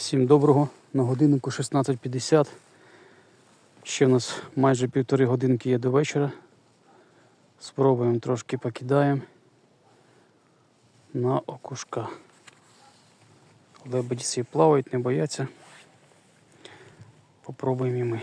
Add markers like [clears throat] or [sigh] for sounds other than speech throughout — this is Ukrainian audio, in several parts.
Всім доброго. На годиннику 16.50. Ще в нас майже півтори годинки є до вечора. Спробуємо трошки покидаємо на окушка. Лебеді всі плавають, не бояться. Попробуємо і ми.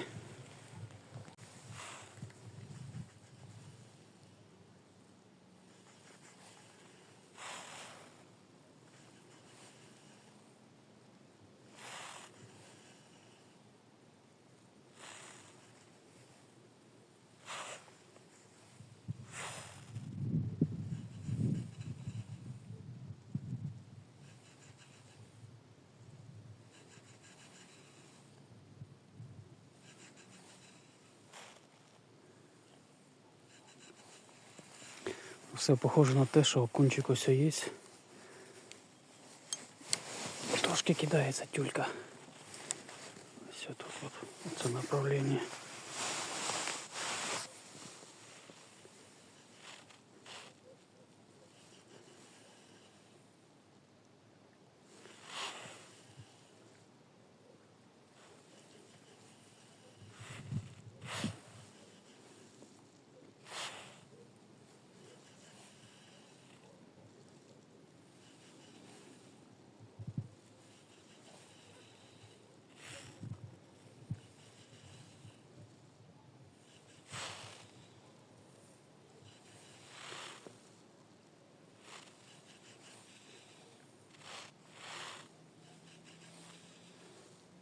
Все похоже на те, що окунчик ось є. Трошки кидається тюлька. Все тут от, це направлення.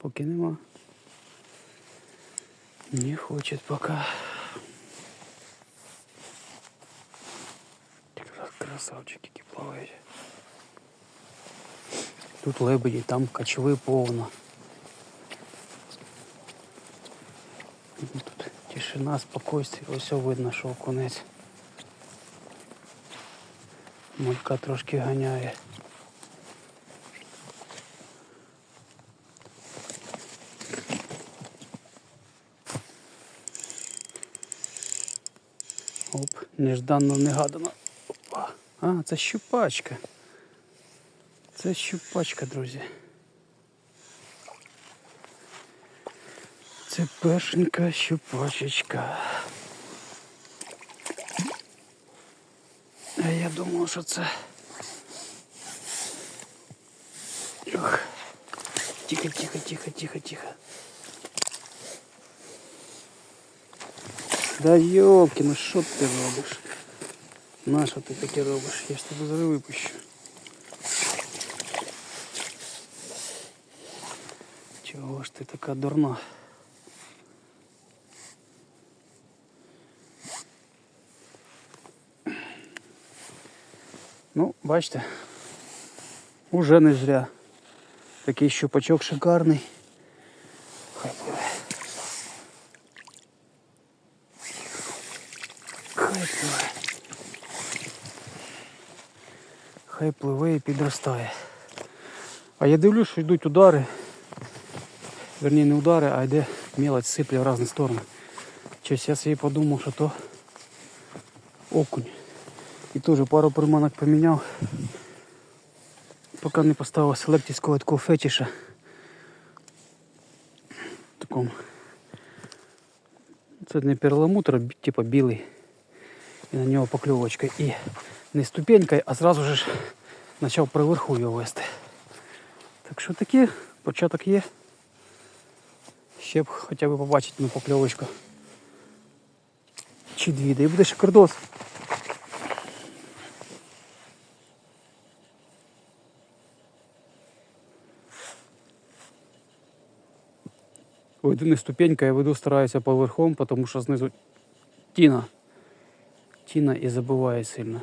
Поки нема. Не хочет пока. Красавчики які. Тут лебеді, там качви повно. Тут тишина, спокойствие, ось видно, що окунець. Малька трошки ганяє. Нежданно негадано. Опа. А, це щупачка. Це щупачка, друзі. Це першенька щупачечка. А я думав, що це. Ох. Тихо, тихо, тихо, тихо, тихо. Да йолки, ну що ти робиш? На що ти таке робиш? Я ж тебе зараз випущу. Чого ж ти така дурна? Ну, бачите, уже не зря. Такий щупачок шикарний. Хай. Хай пливе і підростає. А я дивлюсь, що йдуть удари. Верні, не удари, а йде мелочь сипле в різні сторони. Щось я собі подумав, що то окунь. І теж пару приманок поміняв. Поки не поставив селектівського такого фетіша. Такому. Це не перламутр, а типа білий. І на нього покльовочка. І не ступенькою, а зразу ж почав приверху його вести. Так що таке, початок є. Ще б хоча б побачити на покльовочку. Чи дві, і буде шикардос. Ой, не ступенька, я веду, стараюся поверхом, тому що знизу тіна. Тіна і забиває сильно.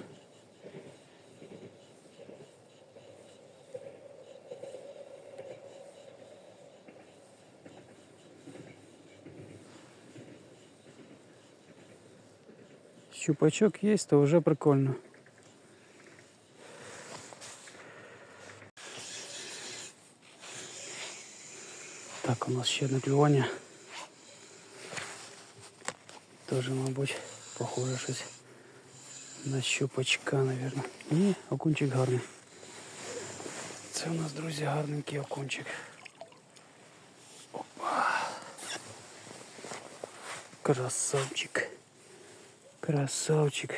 щупачок есть, то уже прикольно. Так, у нас ще одне клювання. Теж, мабуть, похоже щось на щупачка, наверное. И окунчик гарний. Це у нас, друзі, гарненький окунчик. Опа! Красавчик. Красавчик.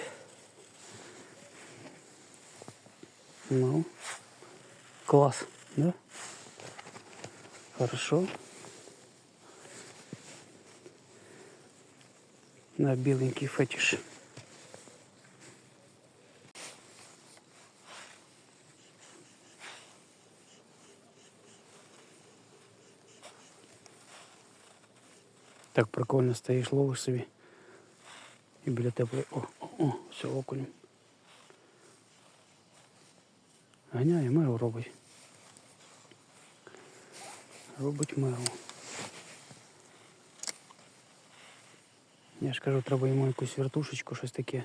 Ну, класс, да? Хорошо. На беленький фетиш. Так прикольно стоїш, ловиш собі. І біля теплої. О, о, о, все, окунем. Ганяє, меру робить. Робить меру. Я ж кажу, треба йому якусь вертушечку, щось таке.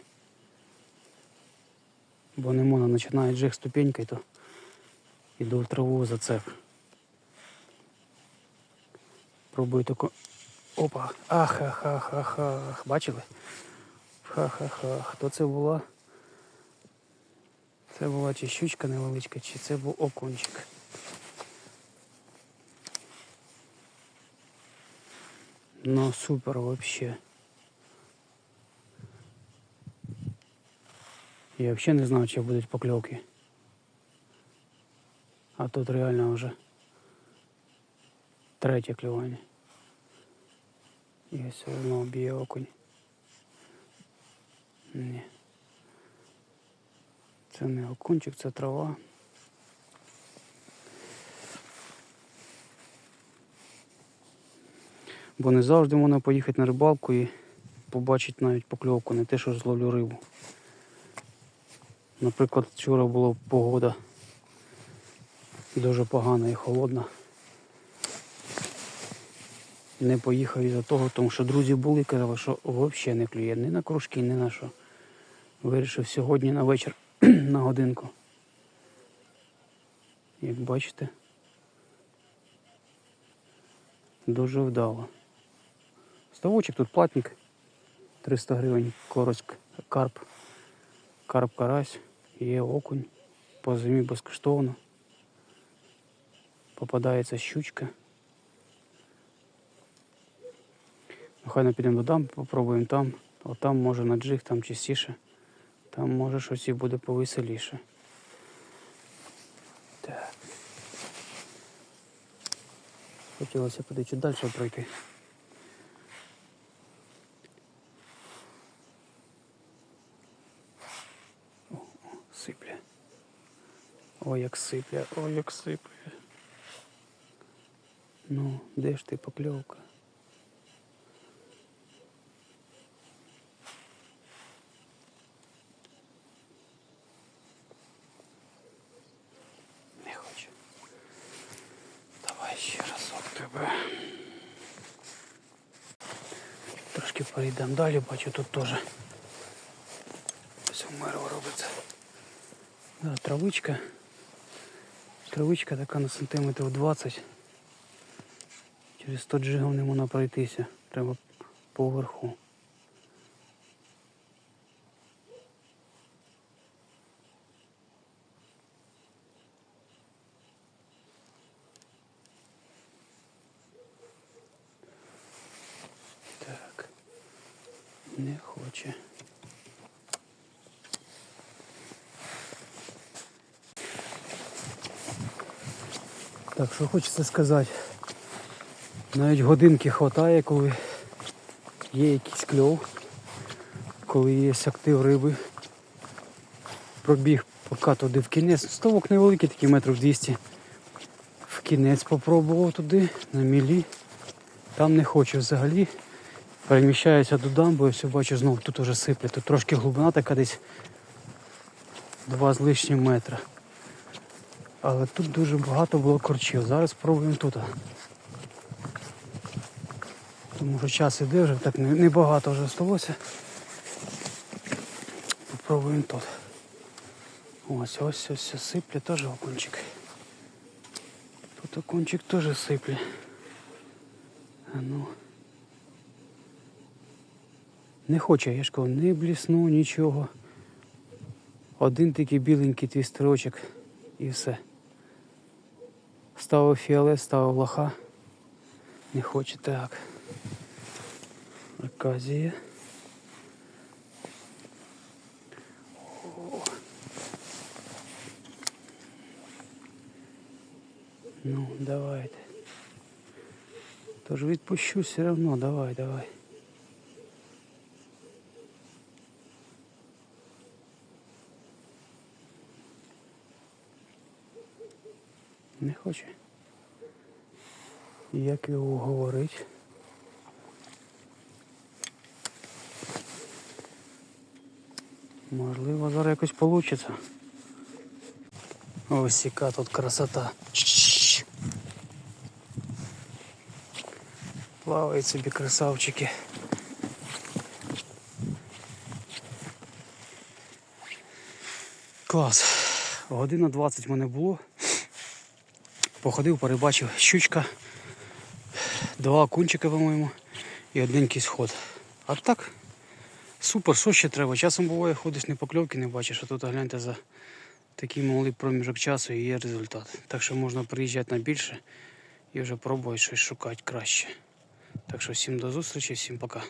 Бо не можна починає джек ступенькою, то іду в траву за цеп. Пробую тако. Опа! Ах, ах, ах, ах, ах. Бачили? Ха-ха-ха. Хто це була? Це була чи щучка невеличка, чи це був окунчик. Ну супер вообще. Я вообще не знав, чи будуть покльовки. А тут реально вже третє клювання. І все одно б'є окунь. Ні. Це не окунчик, це трава. Бо не завжди можна поїхати на рибалку і побачити навіть покльовку, не те, що зловлю рибу. Наприклад, вчора була погода дуже погана і холодна. Не поїхав із-за того, тому що друзі були, і казали, що взагалі не клює ні на кружки, ні на що. Вирішив сьогодні на вечір [clears throat] на годинку. Як бачите, дуже вдало. Ставочок тут платник. 300 гривень короськ, карп, карп карась, є окунь. По зимі безкоштовно. Попадається щучка. Ну, хай не підемо додам, попробуємо там. От там може на джиг, там чистіше. Там може щось і буде повеселіше. Так. Хотілося куди чуть далі пройти. О, о, сипле. Ой, як сипле, ой, як сипле. Ну, де ж ти покльовка? Не хочу. Давай ще разок тебе. Трошки перейдемо далі, бачу тут теж. Ось мерво робиться. Да, травичка. Травичка така на сантиметрів 20. Через 100 джигів не можна пройтися. Треба поверху. Так. Не хоче. Так, що хочеться сказати. Навіть годинки хватає, коли є якийсь кльов, коли є актив риби. Пробіг поки туди в кінець. Ставок невеликий, такий метрів 200. В кінець попробував туди, на мілі. Там не хочу взагалі. Переміщаюся до дамби, ось бачу знову тут уже сипле. Тут трошки глибина така десь 2 з лишнім метра. Але тут дуже багато було корчів. Зараз спробуємо тут. Тому що час іде вже, так небагато вже сталося. Попробуємо тут. Ось, ось, ось, сипле теж окунчик. Тут окунчик теж сипле. Ну. Не хоче, я ж кажу, не блісну, нічого. Один такий біленький твій строчок і все. Ставив фіолет, ставив лоха. Не хоче так. Аказія. О. Ну, давайте. Тож відпущу все одно, давай, давай. Не хоче. Як його уговорить? Можливо, зараз якось вийде. Ось яка тут красота. Плавають собі красавчики. Клас. Година 20 в мене було. Походив, перебачив щучка, два окунчика, по-моєму, і одненький сход. А так, супер, що ще треба? Часом буває, ходиш, не покльовки не бачиш, а тут гляньте за такий малий проміжок часу і є результат. Так що можна приїжджати на більше і вже пробувати щось шукати краще. Так що всім до зустрічі, всім пока.